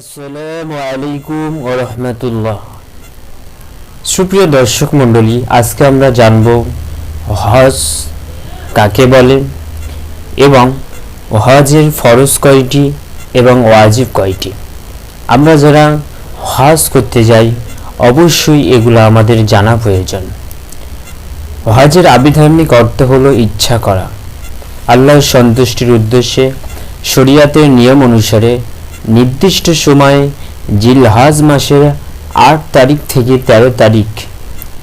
আসসালামু আলাইকুম রহমতুল্লাহ। সুপ্রিয় দর্শক মণ্ডলী, আজকে আমরা জানব হজ কাকে বলে এবং হজের ফরজ কয়টি এবং ওয়াজিব কয়টি। আমরা যারা হজ করতে যাই, অবশ্যই এগুলো আমাদের জানা প্রয়োজন। হজের আবিধানিক অর্থ হলো ইচ্ছা করা। আল্লাহর সন্তুষ্টির উদ্দেশ্যে শরিয়াতের নিয়ম অনুসারে নির্দিষ্ট সময়ে জিলহাজ মাসের আট তারিখ থেকে ১৩ তারিখ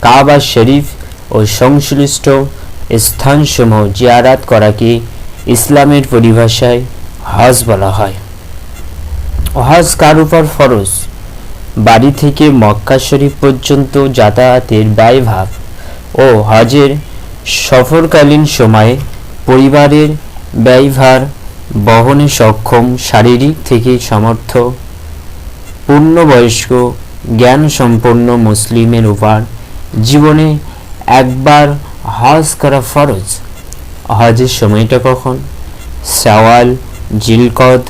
কাবা শরীফ ও সংশ্লিষ্ট স্থানসমূহ জিয়ারাত করাকে ইসলামের পরিভাষায় হজ বলা হয়। হজ কার উপর ফরজ? বাড়ি থেকে মক্কা শরীফ পর্যন্ত যাতায়াতের ব্যয়ভাব ও হজের সফরকালীন সময়ে পরিবারের ব্যয়ভার বহনে সক্ষম, শারীরিক থেকে সমর্থ, পূর্ণবয়স্ক জ্ঞান সম্পন্ন মুসলিমের উপর জীবনে একবার হজ করা ফরজ। হজের সময়টা কখন? সাওয়াল জিলকদ,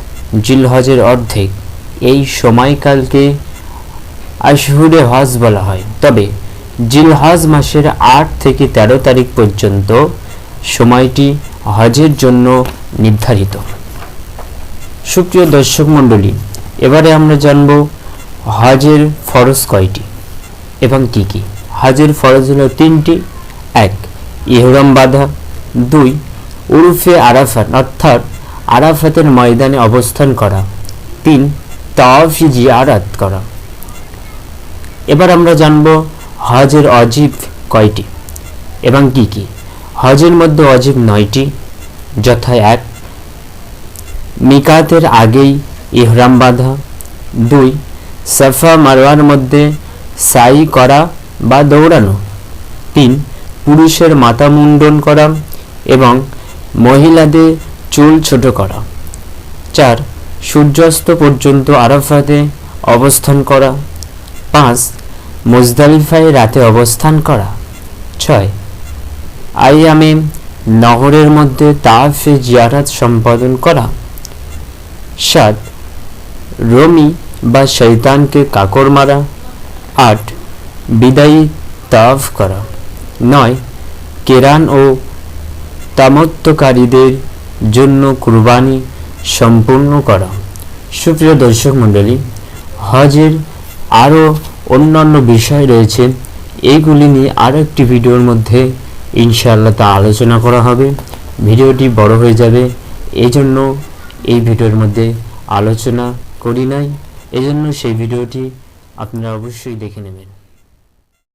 জিলহজের অর্ধেক। এই সময়কালকে আশহুরে হজ বলা হয়। তবে জিলহজ মাসের আট থেকে ১৩ তারিখ পর্যন্ত সময়টি হজের জন্য নির্ধারিত। সুপ্রিয় দর্শক মণ্ডলী, এবারে আমরা জানব হজের ফরজ কয়টি এবং কি কি। হজের ফরজ হলো তিনটি। এক, ইহরাম বাঁধা। দুই, উরুফে আরাফাত, অর্থাৎ আরাফাতের ময়দানে অবস্থান করা। তিন, তাওয়াফি জিয়ারাত করা। এবার আমরা জানব হজের অজীব কয়টি এবং কি কি। হজের মধ্যে অজীব নয়টি, যথা এক, মিকাতের আগেই ইহরাম বাঁধা, দুই, সাফা মারওয়ার মধ্যে সাই করা বা দৌড়ানো, তিন, পুরুষের মাথা মুন্ডন করা এবং মহিলাদের চুল ছোট করা, চার, সূর্যাস্ত পর্যন্ত আরাফাতে অবস্থান করা, পাঁচ, মুজদালিফায় রাতে অবস্থান করা, ছয় আইয়ামে নহরের মধ্যে তাফে জিয়ারাত সম্পাদন করা। সাত, রমি বা শৈতানকে কাকর মারা। আট, বিদায়ী তাফ করা। নয়, কেরান ও তামত্বকারীদের জন্য কুরবানি সম্পূর্ণ করা। সুপ্রিয় দর্শক মণ্ডলী, হজের আরও অন্যান্য বিষয় রয়েছে। এইগুলি নিয়ে আরও একটি ভিডিওর মধ্যে ইনশাআল্লাহ তা আলোচনা করা হবে। ভিডিওটি বড় হয়ে যাবে। এই জন্য এই ভিডিওর মধ্যে আলোচনা করি নাই। এজন্য সেই ভিডিওটি আপনারা অবশ্যই দেখে নেবেন।